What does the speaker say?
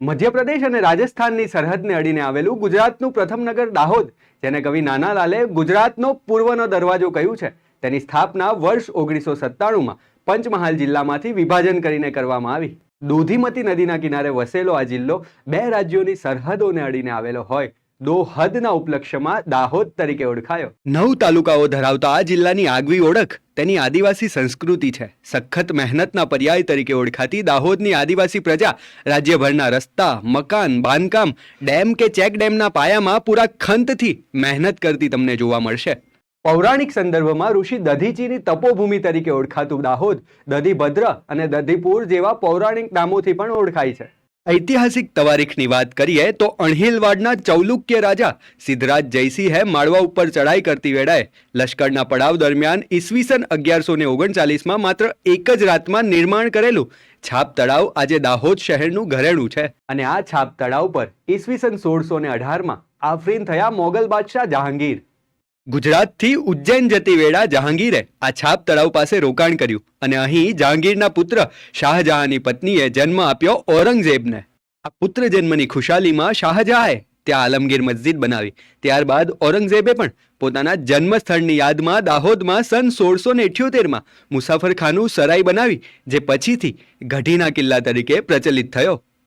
મધ્યપ્રદેશ અને રાજસ્થાનની સરહદને અડીને આવેલું ગુજરાતનું પ્રથમ નગર દાહોદ, જેને કવિ નાનાલાલે ગુજરાતનો પૂર્વનો દરવાજો કહ્યું છે. તેની સ્થાપના વર્ષ ઓગણીસો સત્તાણુંમાં પંચમહાલ જિલ્લામાંથી વિભાજન કરીને કરવામાં આવી. દૂધીમતી નદીના કિનારે વસેલો આ જિલ્લો બે રાજ્યોની સરહદોને અડીને આવેલો હોય, દોહદના ઉપલક્ષ્યમાં દાહોદ તરીકે ઓળખાયો. નવ તાલુકાઓ ધરાવતા આ જિલ્લાની આગવી ઓળખ તેની આદિવાસી સંસ્કૃતિ છે. સખત મહેનતના પર્યાય તરીકે ઓળખાતી દાહોદની આદિવાસી પ્રજા રાજ્યભરના રસ્તા, મકાન, બાંધકામ, ડેમ કે ચેક ડેમના પાયામાં પૂરા ખંતથી મહેનત કરતી તમને જોવા મળશે. પૌરાણિક સંદર્ભમાં ઋષિ દધીચીની તપોભૂમિ તરીકે ઓળખાતું દાહોદ દધીભદ્ર અને દધીપુર જેવા પૌરાણિક નામોથી પણ ઓળખાય છે. ઐતિહાસિક તવારીખની વાત કરીએ તો અણહિલવાડના ચૌલુક્ય રાજા સિદ્ધરાજ જયસિંહે માળવા ઉપર ચડાઈ કરતી વેળાએ લશ્કરના પડાવ દરમિયાન ઈસવીસન અગિયારસો ને ઓગણચાલીસમાં માત્ર એક જ રાતમાં નિર્માણ કરેલું છાપ તળાવ આજે દાહોદ શહેરનું ઘરેણું છે. અને આ છાપ તળાવ પર ઈસવીસન સોળસો ને અઢારમાં આફરીન થયા મોગલ બાદશાહ જહાંગીર ગુજરાતથી ઉજ્જૈન જતી વેળા જહાંગીરે આ છાપ તળાવ પાસે રોકાણ કર્યું અને અહીં જહાંગીરના પુત્ર શાહજહાંની પત્નીએ જન્મ આપ્યો ઔરંગઝેબને. આ પુત્ર જન્મની ખુશાલીમાં શાહજહાએ ત્યાં આલમગીર મસ્જિદ બનાવી. ત્યારબાદ ઔરંગઝેબે પણ પોતાના જન્મસ્થળની યાદમાં દાહોદમાં સન સોળસો ને ઇઠ્યોતેરમાં મુસાફરખાનું સરાઈ બનાવી, જે પછીથી ગઢીના કિલ્લા તરીકે પ્રચલિત થયો.